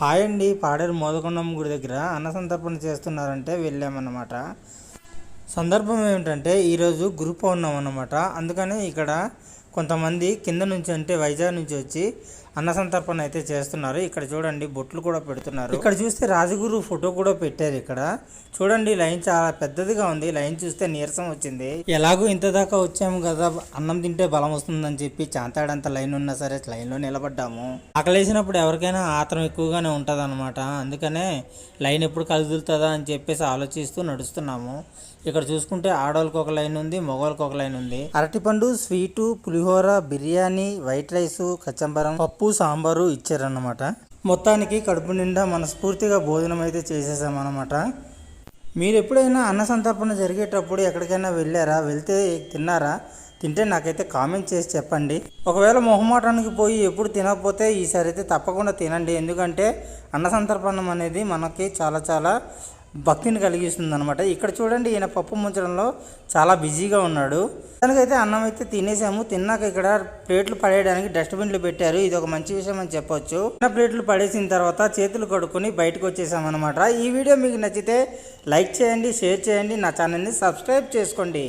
Hi అండి పాడేరు మోదకొండమ్మ గుడి దగ్గర అన్న సంతర్పణ చేస్తున్నారంటే వెళ్ళామన్నమాట. సందర్భం ఏమిటంటే ఈరోజు గురు ఉన్నాం అన్నమాట అందుకని ఇక్కడ కొంతమంది కింద నుంచి అంటే వైజాగ్ నుంచి వచ్చి అన్న సంతర్పణ అయితే చేస్తున్నారు. ఇక్కడ చూడండి బొట్లు కూడా పెడుతున్నారు. ఇక్కడ చూస్తే రాజగురు ఫోటో కూడా పెట్టారు ఇక్కడ. చూడండి లైన్ చాలా పెద్దదిగా ఉంది. లైన్ చూస్తే నీరసం వచ్చింది. ఎలాగో ఇంత దాకా వచ్చాము కదా అన్నం తింటే బలం వస్తుందని చెప్పి చాంతాడంత లైన్ ఉన్నా సరే లైన్లో నిలబడ్డాము. ఆకలేసినప్పుడు ఎవరికైనా ఆత్రం ఎక్కువగానే ఉంటుంది అనమాట అందుకనే లైన్ ఎప్పుడు కదులుతుందా అని చెప్పేసి ఆలోచిస్తూ నడుస్తున్నాము. ఇక్కడ చూసుకుంటే ఆడవాళ్ళకి ఒక లైన్ ఉంది మగవాళ్ళకి ఒక లైన్ ఉంది. అరటిపండు స్వీటు పులిహోర బిర్యానీ వైట్ రైస్ కచ్చంబరం పప్పు సాంబారు ఇచ్చారన్నమాట. మొత్తానికి కడుపు నిండా మనస్ఫూర్తిగా భోజనం అయితే చేసేసామన్నమాట. మీరు ఎప్పుడైనా అన్న సంతర్పణ జరిగేటప్పుడు ఎక్కడికైనా వెళ్ళారా? వెళ్తే తిన్నారా? తింటే నాకైతే కామెంట్ చేసి చెప్పండి. ఒకవేళ మొహమాటానికి పోయి ఎప్పుడు తినకపోతే ఈసారి అయితే తప్పకుండా తినండి. ఎందుకంటే అన్న సంతర్పణం అనేది మనకి చాలా చాలా భక్తిని కలిగిస్తుంది అనమాట ఇక్కడ చూడండి ఈయన పప్పు ముంచడంలో చాలా బిజీగా ఉన్నాడు. దానికైతే అన్నం అయితే తినేసాము. తిన్నాక ఇక్కడ ప్లేట్లు పడేయడానికి డస్ట్బిన్లు పెట్టారు. ఇది ఒక మంచి విషయం అని చెప్పొచ్చు. చిన్న ప్లేట్లు పడేసిన తర్వాత చేతులు కడుక్కొని బయటకు వచ్చేసామన్నమాట. ఈ వీడియో మీకు నచ్చితే లైక్ చేయండి షేర్ చేయండి. నా ఛానల్ని సబ్స్క్రైబ్ చేసుకోండి.